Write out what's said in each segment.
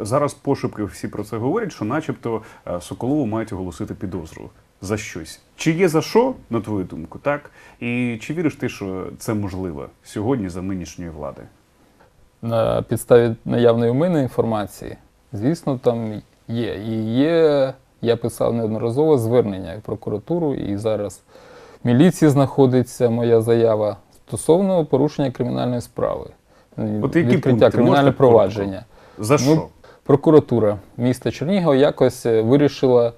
Зараз пошепки всі про це говорять, що начебто е, Соколову мають оголосити підозру за щось. Чи є за що, на твою думку, так? І чи віриш ти, що це можливо сьогодні за нинішньої влади? На підставі наявної у мене інформації, звісно, там є. І є, я писав неодноразово звернення в прокуратуру, і зараз в міліції знаходиться моя заява стосовно порушення кримінальної справи. От які пункти? кримінальне Можете провадження. За що? Ну, Прокуратура міста Чернігова якось е, вирішила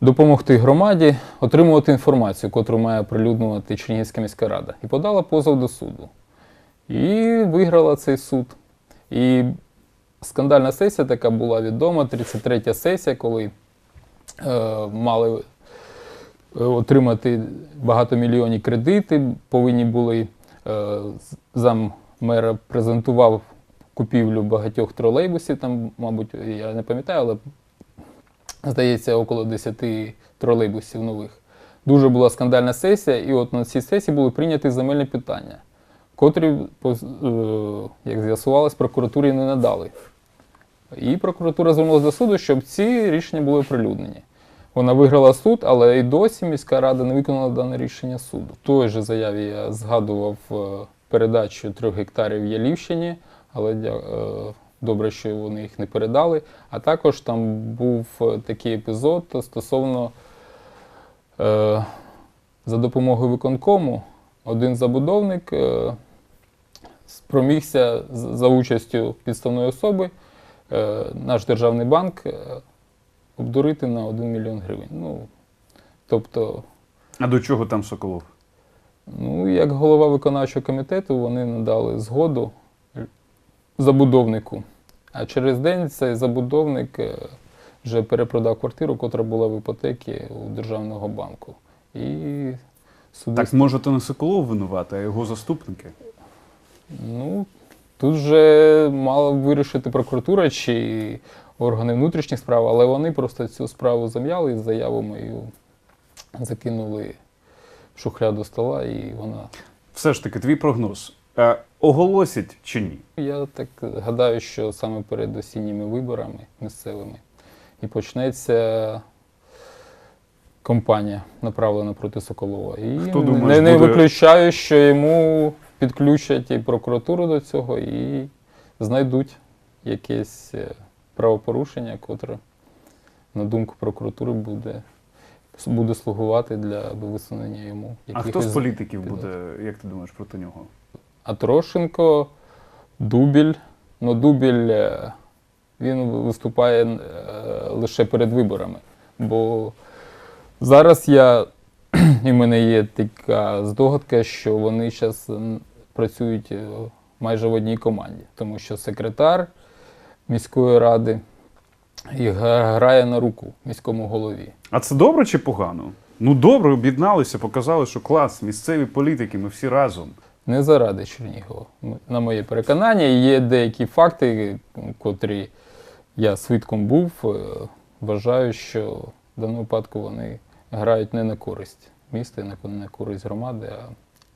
допомогти громаді отримувати інформацію, котру має оприлюднювати Чернігівська міська рада, і подала позов до суду. І виграла цей суд. І скандальна сесія така була відома, 33-я сесія, коли е, мали е, отримати багатомільйонні кредити, повинні були е, зам мера презентував купівлю багатьох тролейбусів, там, мабуть, я не пам'ятаю, але здається, около 10 тролейбусів нових. Дуже була скандальна сесія, і от на цій сесії були прийняті земельні питання, котрі, е, як з'ясувалось, прокуратурі не надали. І прокуратура звернулася до суду, щоб ці рішення були оприлюднені. Вона виграла суд, але і досі міська рада не виконала дане рішення суду. В той же заяві я згадував е, передачу трьох гектарів Ялівщині, але е, добре, що вони їх не передали. А також там був е, такий епізод стосовно е, за допомогою виконкому один забудовник е, спромігся за участю підставної особи е, наш державний банк е, обдурити на 1 мільйон гривень. Ну, тобто, А до чого там Соколов? ну, як голова виконавчого комітету, вони надали згоду забудовнику. А через день цей забудовник е, вже перепродав квартиру, котра була в іпотекі у державного банку. І суди Так може то не Соколов винувати, а його заступники? Ну, тут же мала вирішити прокуратура чи органи внутрішніх справ, але вони просто цю справу зам'яли і заяву мою закинули в шухляду стола, і вона. Все ж таки, твій прогноз. Е, оголосять чи ні? Я так гадаю, що саме перед осінніми виборами місцевими і почнеться кампанія, направлена проти Соколова. І Хто не, думаєш, не буде- виключаю, що йому підключать і прокуратуру до цього, і знайдуть якесь е, правопорушення, котре, на думку прокуратури, буде, буде слугувати для висунення йому А хто з політиків підозр. буде, як ти думаєш, проти нього? А Трошенко, Дубіль. Ну, Дубіль е, він виступає е, лише перед виборами. Бо зараз я, і в мене є така здогадка, що вони зараз працюють е, майже в одній команді, тому що секретар міської ради і грає на руку міському голові. А це добре чи погано? Ну добре, об'єдналися, показали, що клас, місцеві політики, ми всі разом. Не заради Чернігова. На моє переконання, є деякі факти, котрі я свідком був. е, Вважаю, що в даному випадку вони грають не на користь міста, не на користь громади, а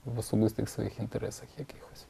в особистих своїх інтересах якихось.